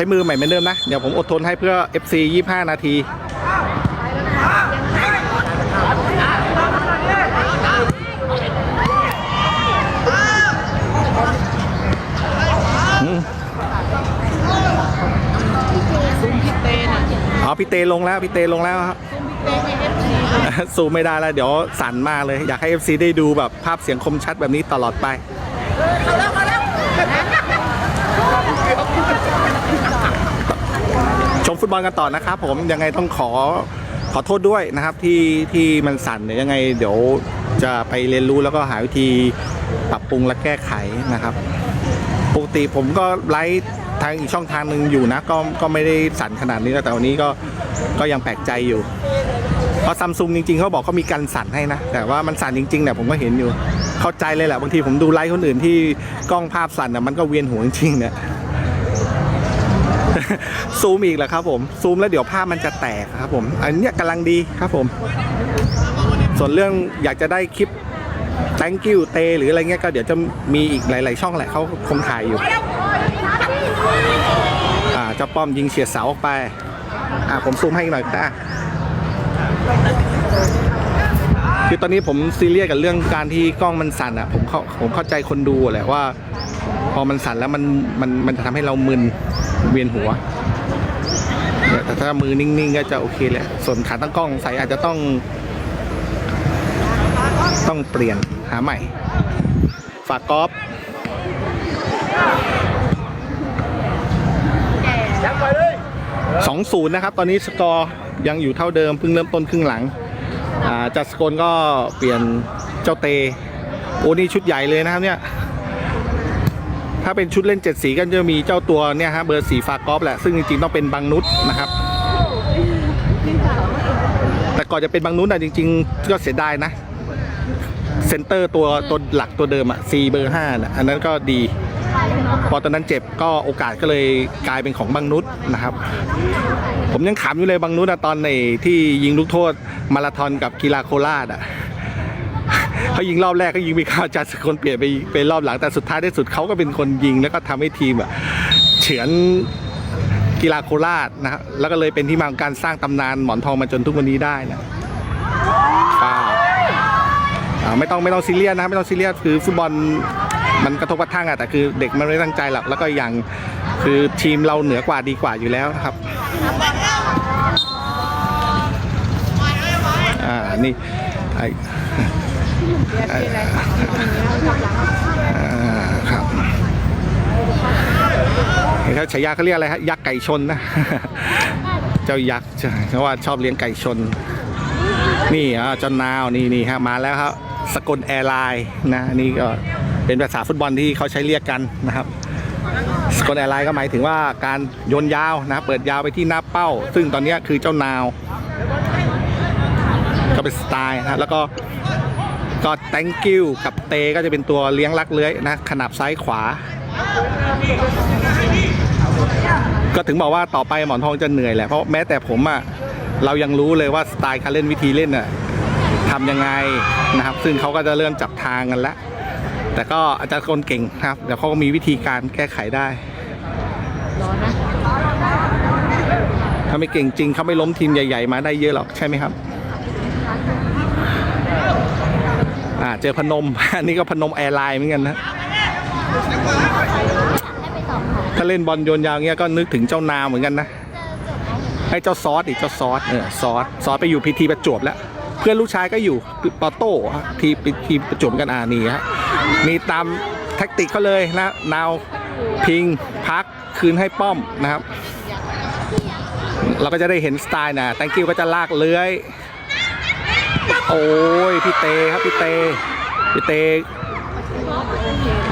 ช้มือใหม่เหมือนเดิมนะ เดี๋ยวผมอดทนให้เพื่อ FC 25 นาทีซุ้มพี่เต้น่ะอ๋อพี่เตลงแล้วพี่เตลงแล้วครับซูมไม่ได้แล้ว เดี๋ยวสั่นมากเลย อยากให้ FC ได้ดูแบบภาพเสียงคมชัดแบบนี้ตลอดไป ชม ฟุตบอลกันต่อนะครับผมยังไงต้องขอขอโทษด้วยนะครับที่ที่มันสั่นเดี๋ยวยังไงเดี๋ยวจะไปเรียนรู้แล้วก็หาวิธีปรับปรุงและแก้ไขนะครับ ปกติผมก็ไลฟ์ทางอีกช่องทางหนึ่งอยู่นะก็ก็ไม่ได้สั่นขนาดนี้นะแต่วันนี้ก็ก็ยังแปลกใจอยู่ เพราะซัมซุงจริงๆเขาบอกเขามีการสั่นให้นะ แต่ว่ามันสั่นจริงๆเนี่ยผมก็เห็นอยู่ เข้าใจเลยแหละบางทีผมดูไลฟ์คนอื่นที่กล้องภาพสั่นน่ะมันก็เวียนหัวจริงๆเนี่ย ซูมอีกแหละครับผมซูมแล้วเดี๋ยวภาพมันจะแตกครับผมอันเนี้ยกำลังดีครับผม ส่วนเรื่องอยากจะได้คลิป thank you เตหรืออะไรเงี้ยก็เดี๋ยวจะมีอีกหลาย ๆ ช่องแหละเขาคงถ่ายอยู่อ่าเจ้าป้อมยิงเฉียดเสาออกไปอ่าผมซูมให้หน่อยนะคือตอนนี้ผมซีเรียสกับเรื่องการที่กล้องมันสั่นอะผมเข้าผมเข้าใจคนดูแหละว่า พอมันสั่นแล้วมันมันมันจะทำให้เรามึนเวียนหัวแต่ถ้ามือนิ่งๆก็จะโอเคแหละ ส่วนขาตั้งกล้องใส่อาจจะต้อง ต้องเปลี่ยนหาใหม่ ฝากกอล์ฟสองศูนย์นะครับ ตอนนี้สกอร์ยังอยู่เท่าเดิมเพิ่งเริ่มต้นครึ่งหลังจัดสกลก็เปลี่ยนเจ้าเต โอ้นี่ชุดใหญ่เลยนะครับเนี่ย ถ้าเป็นชุดเล่นเจ็ดสีก็จะมีเจ้าตัวเนี่ยฮะเบอร์สีฟ้ากอล์ฟแหละซึ่งจริงๆต้องเป็นบางนุษนะครับ แต่ก่อนจะเป็นบางนุษอะจริง ๆ ก็เสียดายนะเซนเตอร์ตัวตัวหลักตัวเดิมอะซีเบอร์ห้าน่ะอันนั้นก็ดีพอตอนนั้นเจ็บก็โอกาสก็เลยกลายเป็นของบางนุษนะครับ ผมยังขำอยู่เลยบางนุษอะตอนในที่ยิงลูกโทษมาราธอนกับกีฬาโคราชอะ เขายิงรอบแรกเขายิงไปเข้าจัดสกลเปลี่ยนไปไปรอบหลังแต่สุดท้ายที่สุดเขาก็เป็นคนยิงแล้วก็ทำให้ทีมอะเฉือนกีฬาโคราชนะแล้วก็เลยเป็นที่มาของการสร้างตำนานหมอนทองมาจนทุกวันนี้ได้นะป้าไม่ต้องไม่ต้องซีเรียสนะไม่ต้องซีเรียสคือฟุตบอลมันกระทบกระทั่งอะแต่คือเด็กมันไม่ตั้งใจหรอกแล้วก็อย่างคือทีมเราเหนือกว่าดีกว่าอยู่แล้วนะครับอ่านี่ไอ ครับเห็นเขาฉายาเขาเรียกอะไรฮะยักษ์ไก่ชนนะ เจ้ายักษ์ใช่เพราะว่าชอบเลี้ยงไก่ชน นี่อ่าจอนนาวนี่นี่ฮะมาแล้วครับสกลแอร์ไลน์นะนี่ก็เป็นภาษาฟุตบอลที่เขาใช้เรียกกันนะครับสกลแอร์ไลน์ก็หมายถึงว่าการโยนยาวนะเปิดยาวไปที่หน้าเป้า ซึ่งตอนนี้คือเจ้านาว ก็เป็นสไตล์นะแล้วก็ ก็ thank you กับเตก็จะเป็นตัวเลี้ยงลักเลื้อยนะขนาบซ้ายขวา ก็ถึงบอกว่าต่อไปหมอนทองจะเหนื่อยแหละเพราะแม้แต่ผมอะ่ะเรายังรู้เลยว่าสไตล์การเล่นวิธีเล่นอะทำยังไงนะครับ ซึ่งเขาก็จะเริ่มจับทางกันแล้วแต่ก็อาจารย์คนเก่งนะครับเดี๋ยวเขาก็มีวิธีการแก้ไขได้ถ้าไม่เก่งจริงเขาไม่ล้มทีมใหญ่ ๆ มาได้เยอะหรอกใช่ไหมครับ อ่าเจอพนม อันนี้ก็พนมแอร์ไลน์เหมือนกันนะ ถ้าเล่นบอลโยนยาวเงี้ยก็นึกถึงเจ้านาเหมือนกันนะไอ้เจ้าซอสอีกเจ้าซอสเออซอสซอสไปอยู่พีทีประจวบแล้ว เพื่อนลูกชายก็อยู่ปอโต้ฮะทีทีประจวบกันอ่านี่ฮะนี่ตามแท็กติกเขาเลยนะนาวพิงพักคืนให้ป้อมนะครับ เราก็จะได้เห็นสไตล์นะแตงกิวก็จะลากเลื้อย โอ้ยพี่เตครับพี่เตพี่เต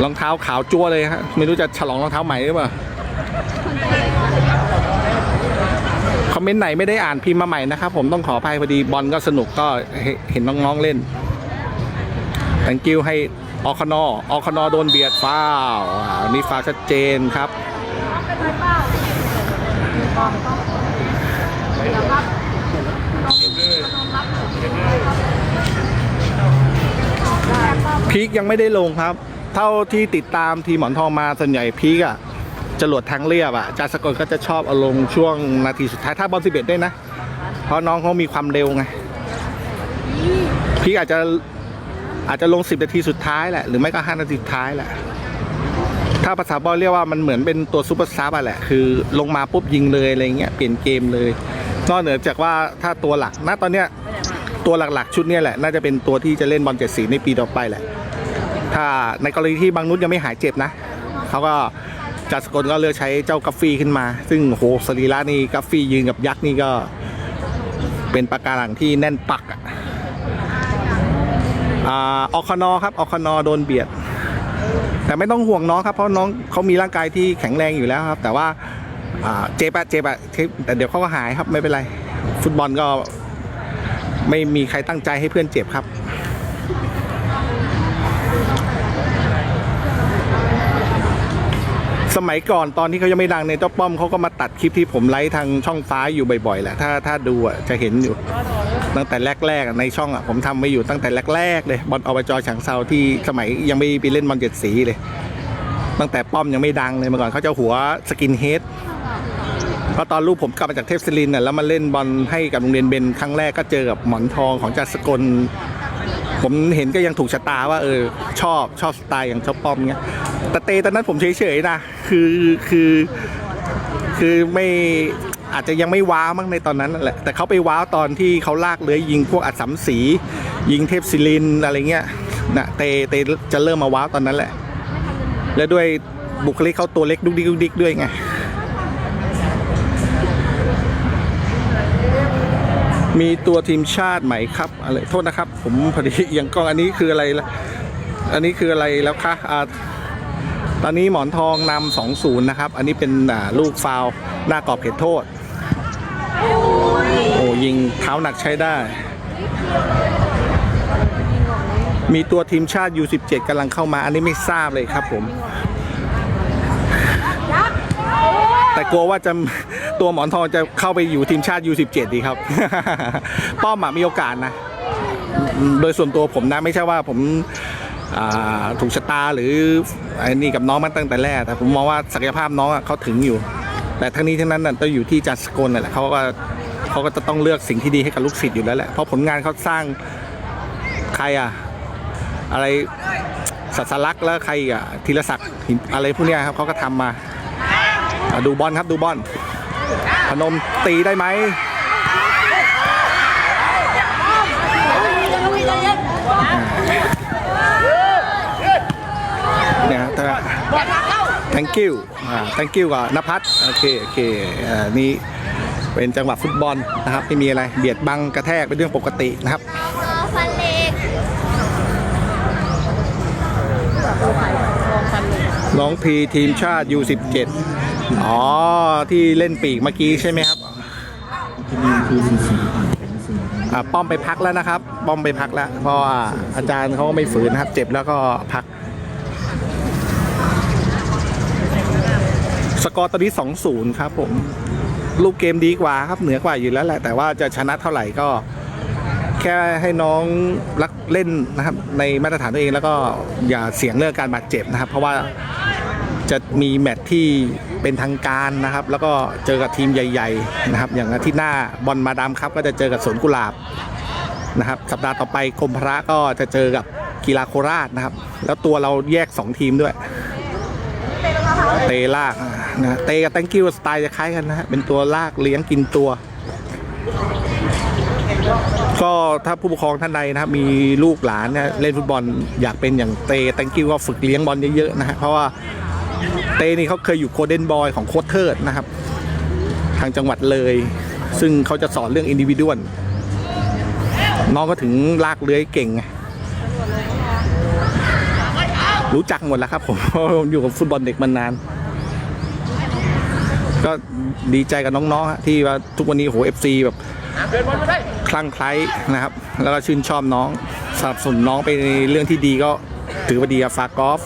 รองเท้าขาวจั่วเลยฮะไม่รู้จะฉลองรองเท้าใหม่หรือเปล่าคอมเมนต์ไหนไม่ได้อ่านพิมพ์มาใหม่นะครับ ผมต้องขออภัยพอดีบอลก็สนุกก็เห็นน้องๆเล่น thank you ให้ออคอนอออคอนอโดนเบียดฟาวอ่านี่ฟาวชัดเจนครับ พีคยังไม่ได้ลงครับ เท่าที่ติดตามทีหมอนทองมาส่วนใหญ่พีคอะจรวดทางเรียบอะจาสกลก็จะชอบเอาลงช่วงนาทีสุดท้ายถ้าบอลสิบเอ็ดได้นะ เพราะน้องเขามีความเร็วไงพี่อาจจะอาจจะลงสิบนาทีสุดท้ายแหละหรือไม่ก็ห้านาทีสุดท้ายแหละถ้าภาษาบอลเรียกว่ามันเหมือนเป็นตัวซูเปอร์ซับอะแหละคือลงมาปุ๊บยิงเลยอะไรเงี้ยเปลี่ยนเกมเลยนอกเหนือจากว่าถ้าตัวหลักณตอนเนี้ย ตัวหลักๆ ชุดนี้แหละ น่าจะเป็นตัวที่จะเล่นบอลเจ็ดสีในปีต่อไปแหละ ถ้าในกรณีที่บางนุชยังไม่หายเจ็บนะเขาก็จัดสกลก็เลือกใช้เจ้ากัฟฟี่ขึ้นมา ซึ่งโหสรีระนี่กัฟฟี่ยืนกับยักษ์นี่ก็ เป็นปากการังที่แน่นปักอะอ่าอคอนอครับอคอนอโดนเบียด แต่ไม่ต้องห่วงน้องครับ เพราะน้องเขามีร่างกายที่แข็งแรงอยู่แล้วครับ แต่ว่าเจ็บอะเจ็บอะแต่เดี๋ยวเขาก็หายครับไม่เป็นไร ฟุตบอลก็ ไม่มีใครตั้งใจให้เพื่อนเจ็บครับ สมัยก่อนตอนที่เขายังไม่ดังในยเจ้าป้อมเขาก็มาตัดคลิปที่ผมไลฟ์ทางช่องฟ้าอยู่บ่อยๆแหละถ้าถ้าดูอะจะเห็นอยู่ ตั้งแต่แรกๆในช่องอะผมทำไว้อยู่ตั้งแต่แรกๆเลยบอลอบจฉางเซาที่สมัยยังไม่ไปเล่นบอลเจ็ดสีเลย ตั้งแต่ป้อมยังไม่ดังเลยเมื่อก่อนเขาจะหัวสกินเฮด เพราะตอนลูกผมกลับมาจากเทพศิรินทร์น่ะแล้วมาเล่นบอลให้กับโรงเรียนเบนครั้งแรกก็เจอกับหมอนทองของจัสกล ผมเห็นก็ยังถูกชะตาว่าเออชอบชอบสไตล์อย่างเจ้าป้อมเงี้ยแต่เตตอนนั้นผมเฉยๆนะคือคือคือไม่อาจจะยังไม่ว้าวมั้งในตอนนั้นแหละแต่เขาไปว้าวตอนที่เขาลากเลื้อยยิงพวกอัดสำสี ยิงเทพศิรินอะไรเงี้ยนะเตเตจะเริ่มมาว้าวตอนนั้นแหละ แล้วด้วยบุคลิกเขาตัวเล็กดุกดิกดุกดิกด้วยไง มีตัวทีมชาติไหมครับอะไรโทษนะครับ ผมพอดีเอียงกล้องอันนี้คืออะไรละอันนี้คืออะไรแล้วคะอ่าตอนนี้หมอนทองนำสองศูนย์นะครับ อันนี้เป็นอ่าลูกฟาวล์หน้ากรอบเขตโทษ โอ้ยิงเท้าหนักใช้ได้ มีตัวทีมชาติ U17 กำลังเข้ามา อันนี้ไม่ทราบเลยครับผม แต่กลัวว่าจะตัวหมอนทองจะเข้าไปอยู่ทีมชาติ U17 ดีครับ ป้อมมีโอกาสนะ โดยส่วนตัวผมนะไม่ใช่ว่าผมาถูกชะตาหรือไอ้นี่กับน้องมาตั้งแต่แรก แต่ผมมองว่าศักยภาพน้องเขาถึงอยู่ แต่ทั้งนี้ทั้งนั้นน่ะต้องอยู่ที่จัดสกลนั่นแหละเขาก็เขาก็จะต้องเลือกสิ่งที่ดีให้กับลูกศิษย์อยู่แล้วแหละเพราะผลงานเขาสร้างใครอะอะไรสัสลักษณ์แล้วใครอะธีรศักดิ์อะไรพวกนี้ครับเขาก็ทำมา ดูบอลครับดูบอลพนมตีได้ไหมเนี่ยแต่ thank you อ่า thank you กับนภัสโอเคโอเคอ่านี่เป็นจังหวะฟุตบอลนะครับไม่มีอะไรเบียดบังกระแทกเป็นเรื่องปกตินะครับฟันเล็กน้องพีทีมชาติ U17 อ๋อ ที่เล่นปีกเมื่อกี้ใช่ไหมครับอ่าป้อมไปพักแล้วนะครับ ป้อมไปพักแล้ว เพราะว่าอาจารย์เขาไม่ฝืนนะครับ เจ็บแล้วก็พัก สกอร์ตอนนี้2-0ครับ ผมลูกเกมดีกว่าครับเหนือกว่าอยู่แล้วแหละ แต่ว่าจะชนะเท่าไหร่ก็ แค่ให้น้องรักเล่นนะครับ ในมาตรฐานตัวเองแล้วก็อย่าเสี่ยงเรื่องการบาดเจ็บนะครับ เพราะว่าจะมีแมตช์ที่ เป็นทางการนะครับ แล้วก็เจอกับทีมใหญ่ ๆ นะครับ อย่างอาทิตย์หน้าบอลมาดามครับ ก็จะเจอกับสวนกุหลาบนะครับสัปดาห์ต่อไปกรมพระก็จะเจอกับกีฬาโคราชนะครับ แล้วตัวเราแยก 2 ทีมด้วย เตะลากนะเตะกับแตงกิ้วสไตล์จะคล้ายกันนะฮะเป็นตัวลากเลี้ยงกินตัว ก็ถ้าผู้ปกครองท่านใดนะครับ มีลูกหลานเนี่ยเล่นฟุตบอลอยากเป็นอย่างเตแตงกิ้วก็ฝึกเลี้ยงบอลเยอะๆนะฮะเพราะว่า เต้นี่เขาเคยอยู่โคเดนบอยของโคเทิร์ดนะครับ ทางจังหวัดเลย ซึ่งเขาจะสอนเรื่องอินดิวิดวลน้องก็ถึงลากเลื้อยเก่งไงรู้จักหมดแล้วครับผมผมอยู่กับฟุตบอลเด็กมานาน ก็ดีใจกับน้องๆที่ว่าทุกวันนี้โหเอฟซีแบบคลั่งไคล้นะครับ แล้วก็ชื่นชอบน้องสนับสนุนน้องไปในเรื่องที่ดีก็ถือว่าดีกับฟากกอล์ฟ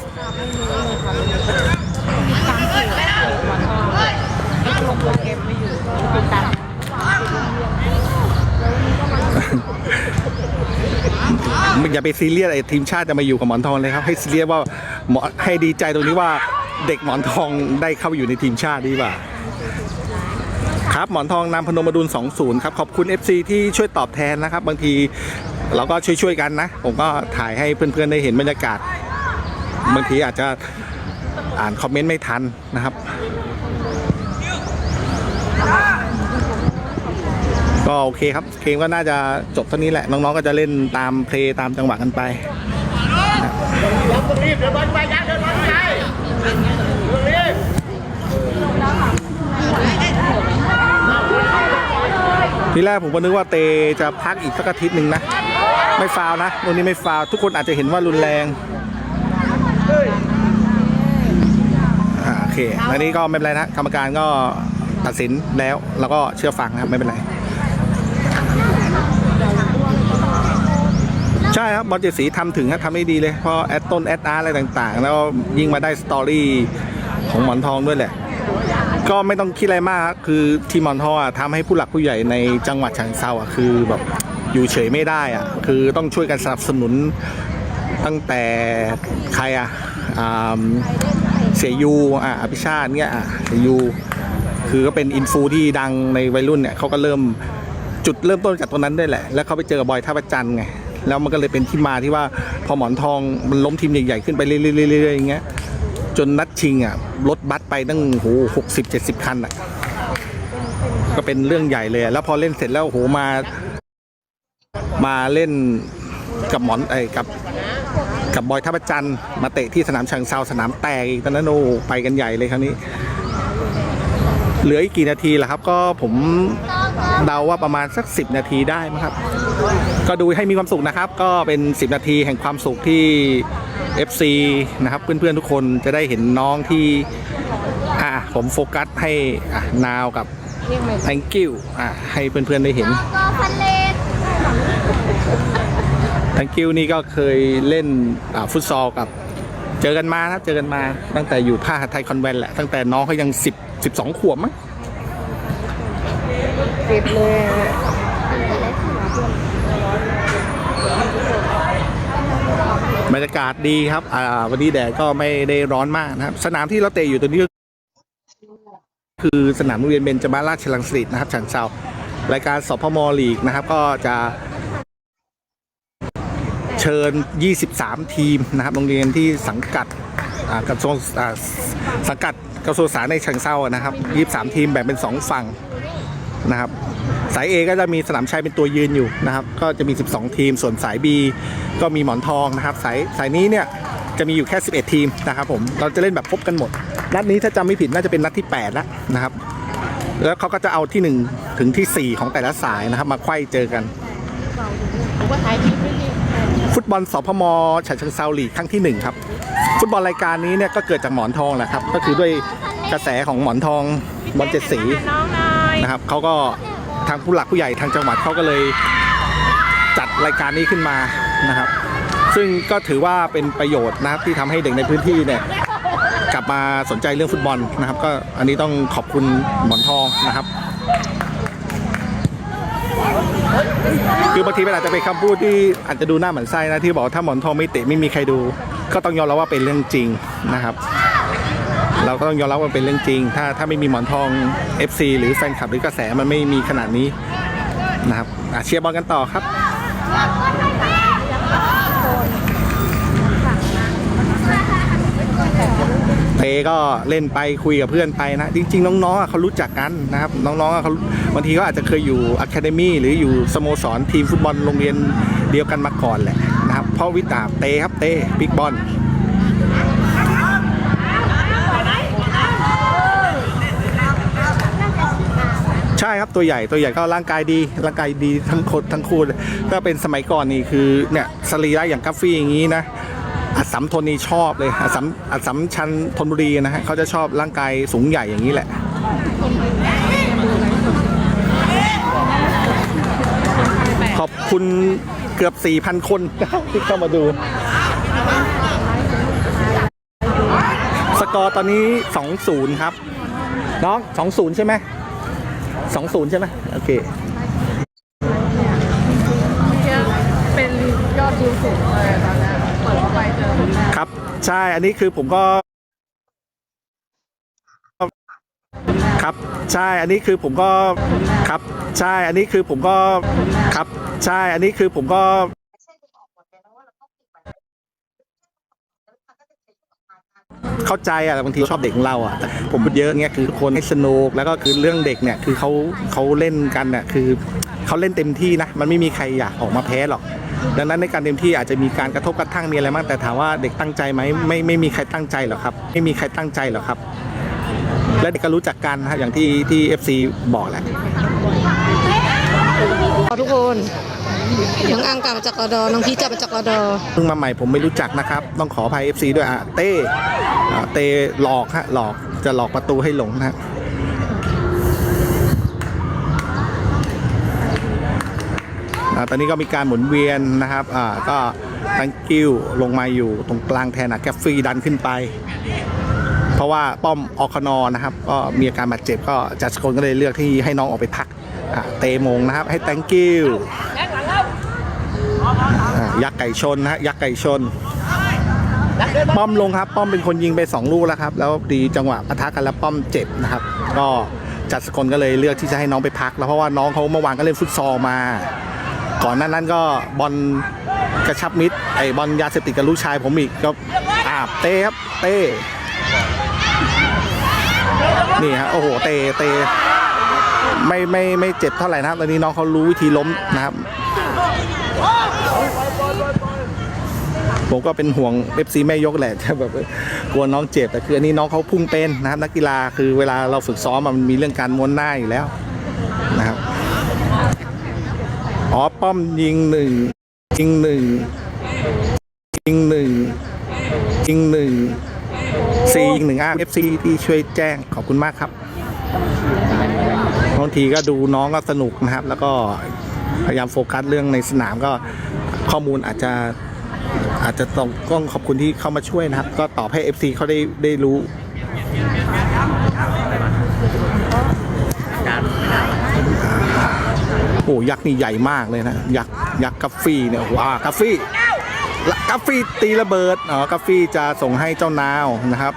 ลงตัวเกมไม่อยู่ติดตาม อย่าไปซีเรียสไอ้ทีมชาติจะมาอยู่กับหมอนทองเลยครับให้ซีเรียสว่าหมอให้ดีใจตรงนี้ว่าเด็กหมอนทองได้เข้าไปอยู่ในทีมชาติดีกว่า ครับหมอนทองนำพนมดุล20 ครับขอบคุณ FC ที่ช่วยตอบแทนนะครับ บางทีเราก็ช่วยๆกันนะ ผมก็ถ่ายให้เพื่อนๆได้เห็นบรรยากาศ บางทีอาจจะอ่านคอมเมนต์ไม่ทันนะครับ ก็โอเคครับเกมก็น่าจะจบเท่านี้แหละน้องๆก็จะเล่นตามเพลย์ตามจังหวะกันไปทีแรกผมก็นึกว่าเตจะพักอีกสักอาทิตย์หนึ่งนะ ไม่ฟาวนะตรงนี้ไม่ฟาวทุกคนอาจจะเห็นว่ารุนแรงโอเคอันนี้ก็ไม่เป็นไรนะกรรมการก็ตัดสินแล้ว แล้วก็เชื่อฟังนะครับไม่เป็นไร ช่ครับบอลเจดสีทำถึงครับทำได้ดีเลยเพราะแอดต้นแอดอาร์อะไรต่างๆ แล้วยิงมาได้สตอรี่ของหมอนทองด้วยแหละ ก็ไม่ต้องคิดอะไรมากครับคือทีมหมอนทองอะทำให้ผู้หลักผู้ใหญ่ในจังหวัดฉะเชิงเซาอะคือแบบอยู่เฉยไม่ได้อะคือต้องช่วยกันสนับสนุนตั้งแต่ใครอะเสียยูอะอภิชาติเนี่ยอะเสียยูคือก็เป็นอินฟูที่ดังในวัยรุ่นเนี่ยเขาก็เริ่มจุดเริ่มต้นจากตรงนั้นด้วยแหละ แล้วเขาไปเจอกับบอยท่าประจันทร์ไง แล้วมันก็เลยเป็นที่มาที่ว่าพอหมอนทองมันล้มทีมใหญ่ๆขึ้นไปเรื่อยๆอยๆอย่างเงี้ยจนนัดชิงอะรถบัสไปตั้งโหหกสิบเจ็ดสิบคันอะก็เป็นเรื่องใหญ่เลยแล้วพอเล่นเสร็จแล้วโหมา มาเล่นกับหมอนไอ้กับกับบอยท่าประจันมาเตะที่สนามชิงเซาสนามแตกอีกตอนนั้นโอ้ไปกันใหญ่เลยครั้งนี้ เหลืออีกกี่นาทีล่ะครับ ก็ผม เดาว่าประมาณสัก 10 นาทีได้มั้งครับ ก็ดูให้มีความสุขนะครับ ก็เป็น 10 นาทีแห่งความสุขที่ FC นะครับ เพื่อนๆทุกคนจะได้เห็นน้องที่อะผมโฟกัสให้อะนาวกับ thank you อะให้เพื่อนๆได้เห็นก็พันเลน thank you นี่ก็เคยเล่นอ่าฟุตซอลกับเจอกันมาครับเจอกันมาตั้งแต่อยู่ผ้าไทยคอนแวนต์แหละตั้งแต่น้องเขายัง 10 12 ขวบมั้งิดเลยบรรยากาศดีครับ อ่า วันนี้แดดก็ไม่ได้ร้อนมากนะครับ สนามที่เราเตะอยู่ตัวนี้คือสนามโรงเรียนเบญจมาราชลังสิตนะครับฉะเชิงเซารายการสพมลีกนะครับ ก็จะเชิญ 23 ทีมนะครับโรงเรียนที่สังกัดกระทรวงสังกัดกระทรวงสาธารณสุขในเชิงเซานะครับ 23 ทีมแบ่งเป็น 2 ฝั่ง นะครับ สาย A ก็จะมีสนามชัยเป็นตัวยืนอยู่นะครับ ก็จะมี 12 ทีม ส่วนสาย B ก็มีหมอนทองนะครับ สายสายนี้เนี่ยจะมีอยู่แค่ 11 ทีมนะครับผม เราจะเล่นแบบพบกันหมด นัดนี้ถ้าจำไม่ผิดน่าจะเป็นนัดที่ 8 แล้วนะครับ แล้วเขาก็จะเอาที่ 1 ถึงที่ 4 ของแต่ละสายนะครับ มาไขว้เจอกัน ฟุตบอลสพมฉะเชิงเซาลีกครั้งที่หนึ่งครับ ฟุตบอลรายการนี้เนี่ยก็เกิดจากหมอนทองแหละครับ ก็คือด้วยกระแสของหมอนทองบอลเจ็ดสีน้องน่อย นะครับเขาก็ทางผู้หลักผู้ใหญ่ทางจังหวัดเขาก็เลยจัดรายการนี้ขึ้นมานะครับ ซึ่งก็ถือว่าเป็นประโยชน์นะครับที่ทำให้เด็กในพื้นที่เนี่ยกลับมาสนใจเรื่องฟุตบอลนะครับ ก็อันนี้ต้องขอบคุณหมอนทองนะครับ คือบางทีมันอาจจะเป็นคำพูดที่อาจจะดูหน้าเหมือนไส้นะที่บอกถ้าหมอนทองไม่เตะไม่มีใครดู ก็ต้องยอมรับว่าเป็นเรื่องจริงนะครับ เราก็ต้องยอมรับว่าเป็นเรื่องจริง ถ้าถ้าไม่มีหมอนทอง FC หรือแฟนคลับหรือกระแสมันไม่มีขนาดนี้นะครับเชียร์บอลกันต่อครับเตก็เล่นไปคุยกับเพื่อนไปนะ จริง ๆ น้องๆเขารู้จักกันนะครับ น้องๆเขาบางทีเขาอาจจะเคยอยู่อะคาเดมี่หรืออยู่สโมสรทีมฟุตบอลโรงเรียนเดียวกันมาก่อนแหละนะครับพราะวิตาเตครับเตบิ๊กบอล ใช่ครับตัวใหญ่ตัวใหญ่ก็ร่างกายดีร่างกายดีทั้งคนทั้งคู่เลยถ้าเป็นสมัยก่อนนี่คือเนี่ยสรีระอย่างกัฟฟี่อย่างนี้นะอัสัมทนนี่ชอบเลยอัสัมอัสัมชันธนบุรีนะฮะเขาจะชอบร่างกายสูงใหญ่อย่างนี้แหละขอบคุณเกือบ 4,000 คนครับที่เข้ามาดู สกอร์ตอนนี้ 2-0 ครับ น้อง 2-0 ใช่ไหม สองศูนย์ใช่ไหมโอเคเป็นยอดดูสูงเลยตอนนั้เปิดเข้าไปเจอครับ ใช่อันนี้คือผมก็ ครับใช่อันนี้คือผมก็ครับใช่อันนี้คือผมก็ครับใช่อันนี้คือผมก็ เข้าใจอะบางทีชอบเด็กของเราอะผมพูดเยอะเงี้ยคือทุกคนให้สนุกแล้วก็คือเรื่องเด็กเนี่ยคือเขาเขาเล่นกันเนี่ยคือเขาเล่นเต็มที่นะมันไม่มีใครอยากออกมาแพ้หรอกดังนั้นในการเต็มที่อาจจะมีการกระทบกระทั่งมีอะไรบ้างแต่ถามว่าเด็กตั้งใจไหมไม่ไม่มีใครตั้งใจหรอกครับ ไม่มีใครตั้งใจหรอกครับ และเด็กก็รู้จักกันนะครับอย่างที่ที่ FC บอกแหละทุกคน น้องอังกลับมาจากกอดอน้องพีชกลับมาจากกอดอเพิ่งมาใหม่ผมไม่รู้จักนะครับ ต้องขออภัย FC ด้วยอะเต้อะเต้หลอกฮะหลอกจะหลอกประตูให้หลงนะฮะอะตอนนี้ก็มีการหมุนเวียนนะครับอ่าก็ตังกิ้วลงมาอยู่ตรงกลางแทนอะแกฟฟี่ดันขึ้นไป เพราะว่าป้อมอคอนอนะครับก็มีอาการบาดเจ็บก็จัดสกลก็เลยเลือกที่ให้น้องออกไปพักอะเตมงนะครับ ให้ thank you ยักษ์ไก่ชนนะฮะยักษ์ไก่ชน ป้อมลงครับ ป้อมเป็นคนยิงไป 2 ลูกแล้วครับ แล้วดีจังหวะปะทะกันแล้วป้อมเจ็บนะครับ ก็จัดสกลก็เลยเลือกที่จะให้น้องไปพัก แล้วเพราะว่าน้องเขาเมื่อวานก็เล่นฟุตซอลมา ก่อนหน้านั้นก็บอลกระชับมิตรไอ้บอลยาเสพติดกับลูกชายผมอีกก็อาบเต้ครับเต้นี่ฮะโอ้โหเตเตไม่ไม่ไม่เจ็บเท่าไหร่นะครับตอนนี้น้องเขารู้วิธีล้มนะครับ ผมก็เป็นห่วงเอฟซีแม่ยกแหละจะแบบกลัวน้องเจ็บแต่คืออันนี้น้องเขาพุ่งเป็นนะครับนักกีฬาคือเวลาเราฝึกซ้อมมันมีเรื่องการม้วนหน้าอยู่แล้วนะครับอ๋อป้อมยิงหนึ่งยิงหนึ่งยิงหนึ่งยิงหนึ่งซียิงหนึ่งอาเอฟซีที่ช่วยแจ้งขอบคุณมากครับบางทีก็ดูน้องก็สนุกนะครับ แล้วก็พยายามโฟกัสเรื่องในสนามก็ข้อมูลอาจจะ อาจจะต้องต้องขอบคุณที่เข้ามาช่วยนะครับ ก็ตอบให้ FC เขาได้ได้รู้โอ้ยักษ์นี่ใหญ่มากเลยนะ ยักษ์ยักษ์กัฟฟี่เนี่ยโอ้ากัฟฟี่กัฟฟี่ตีระเบิดอ๋อกัฟฟี่จะส่งให้เจ้านาวนะครับ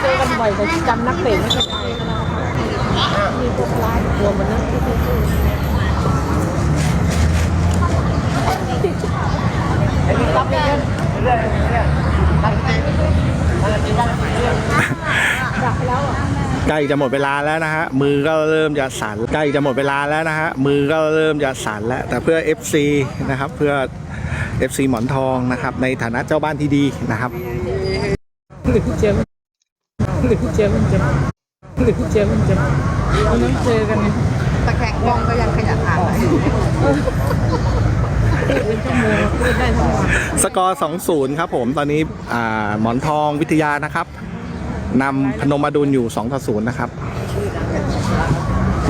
เจอกันบ่อย แต่จำนักเตะไม่ได้มีพวกร้ายรวมมันนั่งใกล้จะหมดเวลาแล้วนะฮะ มือก็เริ่มจะสั่นใกล้จะหมดเวลาแล้วนะฮะ มือก็เริ่มจะสั่นแล้ว แต่เพื่อ FC นะครับ เพื่อ FC หมอนทองนะครับ ในฐานะเจ้าบ้านที่ดีนะครับ หรือเจมหรือเจมเจมหรือเจมเจมวันนั้นเจอกันไงตะแคงกล้องก็ยังขยันอ่านได้อยู่เป็นชั่วโมงพูดได้ทั้งวันสกอร์2-0 ครับผมตอนนี้อ่าหมอนทองวิทยานะครับนำพนมอดุลอยู่2ต่อ0นะครับ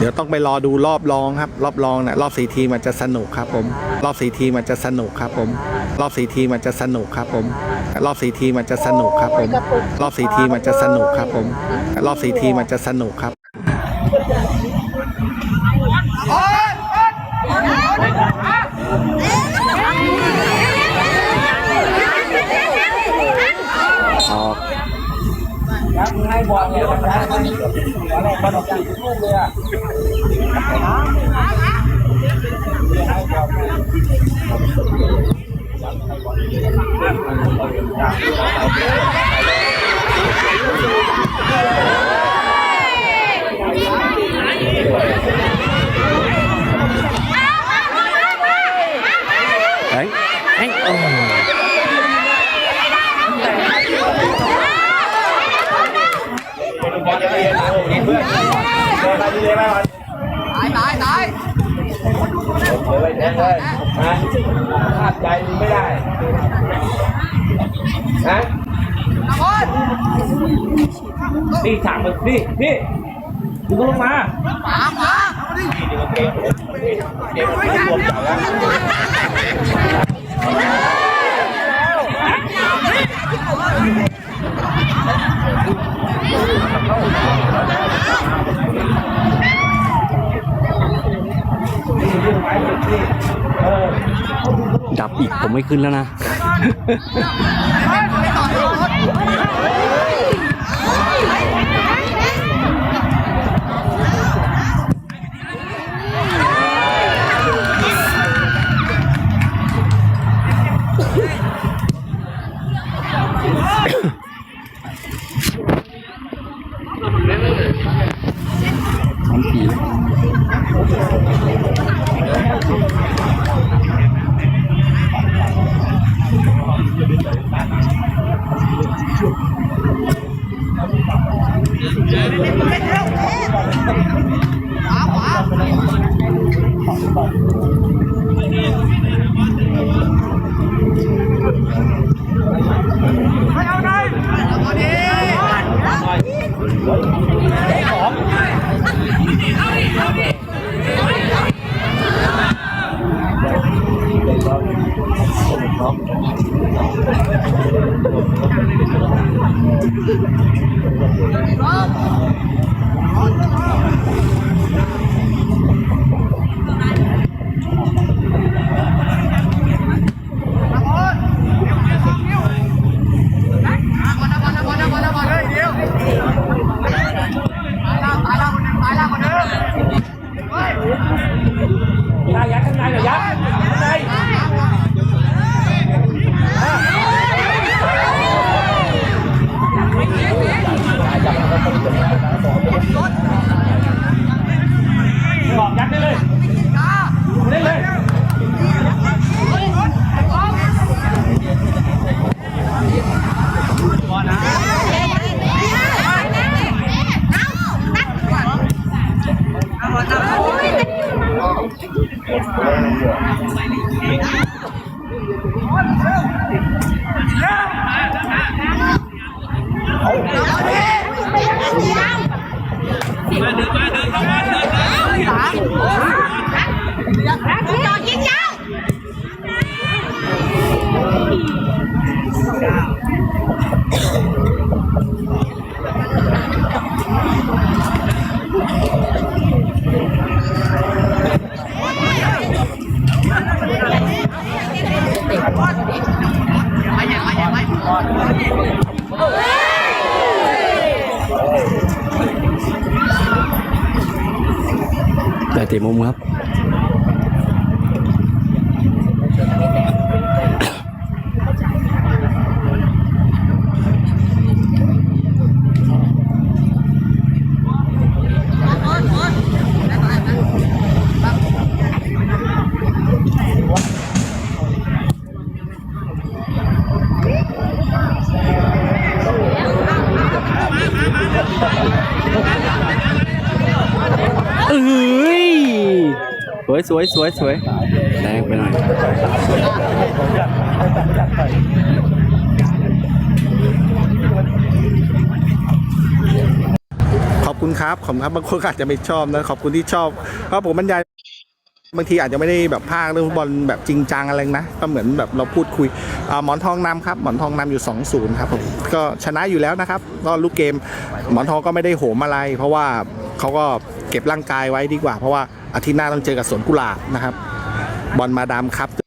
เดี๋ยวต้องไปรอดูรอบรองครับ รอบรองเนี่ยรอบสี่ทีมันจะสนุกครับผม รอบสี่ทีมันจะสนุกครับผม รอบสี่ทีมันจะสนุกครับผม รอบสี่ทีมันจะสนุกครับผม รอบสี่ทีมันจะสนุกครับผม รอบสี่ทีมันจะสนุกครับ นี่ฉากมึงนี่นี่มึงก็ลงมาเดับอีกผมไม่ขึ้นแล้วนะ ท ยิงยาวได้ เตะมุมครับ วยสวยสวยสวยแรงไปหน่อยขอบคุณครับ ขอบคุณครับ บางคนก็อาจจะไม่ชอบนะ ขอบคุณที่ชอบ เพราะผมบรรยายบางทีอาจจะไม่ได้แบบภาคเรื่องฟุตบอลแบบจริงจังอะไรนะ ก็เหมือนแบบเราพูดคุยอ่าหมอนทองนำครับ หมอนทองนำอยู่ 2-0 ครับผมก็ชนะอยู่แล้วนะครับ ก็ลูกเกม หมอนทองก็ไม่ได้โหมอะไร เพราะว่าเขาก็เก็บร่างกายไว้ดีกว่า เพราะว่า อาทิตย์หน้าต้องเจอกับสวนกุหลาบนะครับ บอลมาดามครับ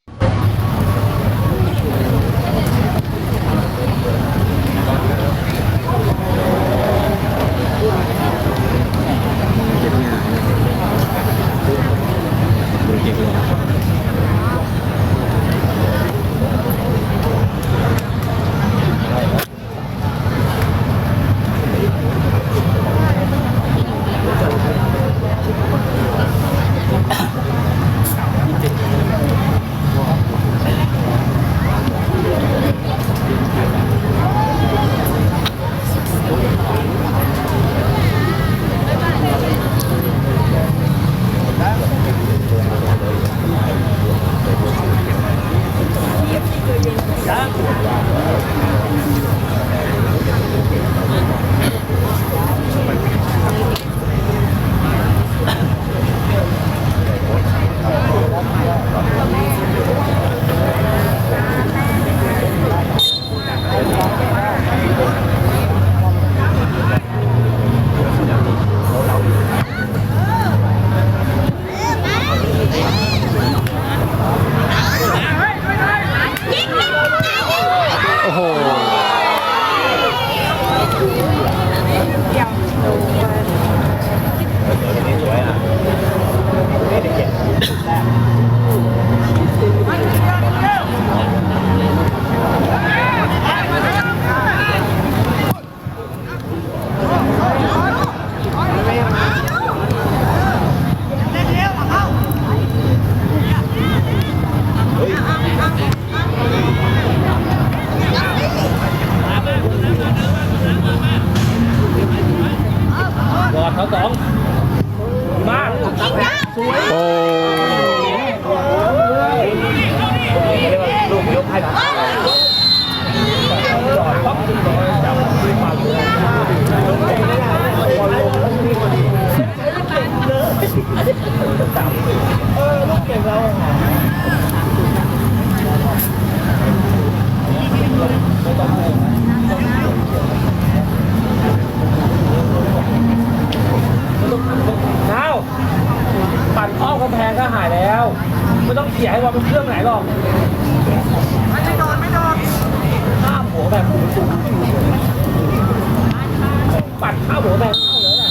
หัวแบบเข้าเลยน่ะ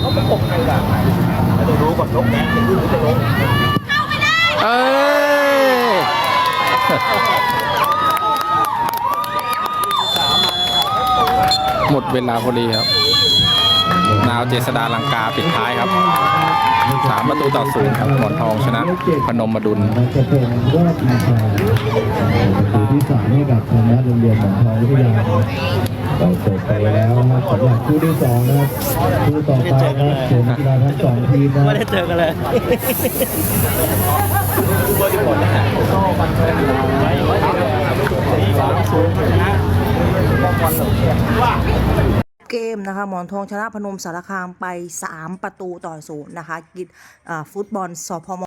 เขาไปตกใครแบบจะรู้กับนกแดงจะรู้จะลงเอ้ยหมดเวลาพอดีครับ นาวเจษดาลังกาปิดท้ายครับสามประตูต่อศูนย์ครับหมอนทองชนะ พนมมาดุลจะเป็นยอดอินทราประตูที่สามให้กับคณะโรงเรียนหมอนทองวิทยาครับ เราจบไปแล้วนะครับสำหรับคู่ที่สองนะครับคู่ต่อไปนะครับผมกีฬาทั้งสองทีมนะครับไม่ได้เจอกันเลยเกมนะคะหมอนทองชนะพนมสารคามไป 3 ประตูต่อศูนย์นะคะกิจอ่าฟุตบอลสพม